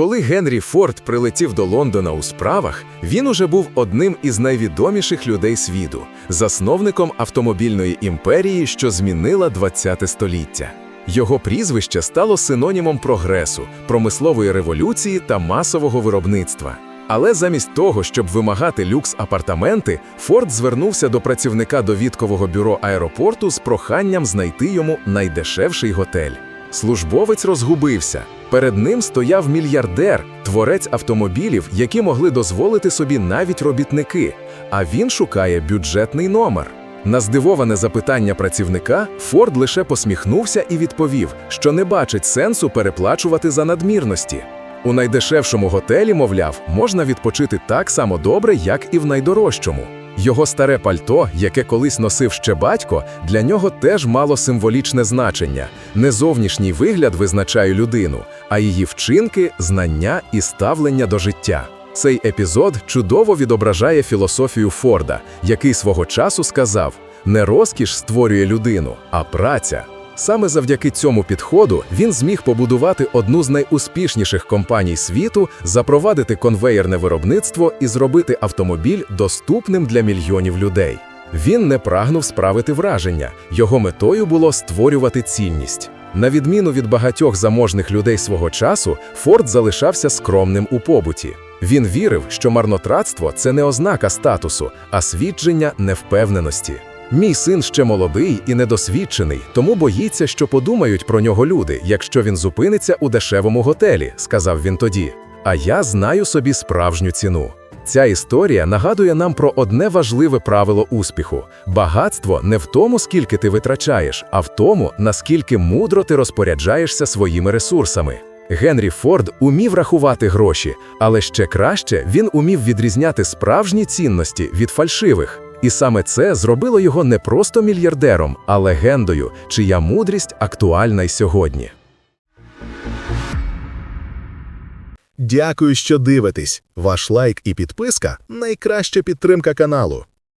Коли Генрі Форд прилетів до Лондона у справах, він уже був одним із найвідоміших людей світу, засновником автомобільної імперії, що змінила ХХ століття. Його прізвище стало синонімом прогресу, промислової революції та масового виробництва. Але замість того, щоб вимагати люкс-апартаменти, Форд звернувся до працівника довідкового бюро аеропорту з проханням знайти йому найдешевший готель. Службовець розгубився. Перед ним стояв мільярдер, творець автомобілів, які могли дозволити собі навіть робітники, а він шукає бюджетний номер. На здивоване запитання працівника Форд лише посміхнувся і відповів, що не бачить сенсу переплачувати за надмірності. У найдешевшому готелі, мовляв, можна відпочити так само добре, як і в найдорожчому. Його старе пальто, яке колись носив ще батько, для нього теж мало символічне значення. Не зовнішній вигляд визначає людину, а її вчинки, знання і ставлення до життя. Цей епізод чудово відображає філософію Форда, який свого часу сказав: не розкіш створює людину, а праця. Саме завдяки цьому підходу він зміг побудувати одну з найуспішніших компаній світу, запровадити конвеєрне виробництво і зробити автомобіль доступним для мільйонів людей. Він не прагнув справити враження, його метою було створювати цінність. На відміну від багатьох заможних людей свого часу, Форд залишався скромним у побуті. Він вірив, що марнотратство це не ознака статусу, а свідчення невпевненості. Мій син ще молодий і недосвідчений, тому боїться, що подумають про нього люди, якщо він зупиниться у дешевому готелі, сказав він тоді. А я знаю собі справжню ціну. Ця історія нагадує нам про одне важливе правило успіху: багатство не в тому, скільки ти витрачаєш, а в тому, наскільки мудро ти розпоряджаєшся своїми ресурсами. Генрі Форд умів рахувати гроші, але ще краще він умів відрізняти справжні цінності від фальшивих. І саме це зробило його не просто мільярдером, а легендою, чия мудрість актуальна й сьогодні. Дякую, що дивитесь. Ваш лайк і підписка найкраща підтримка каналу.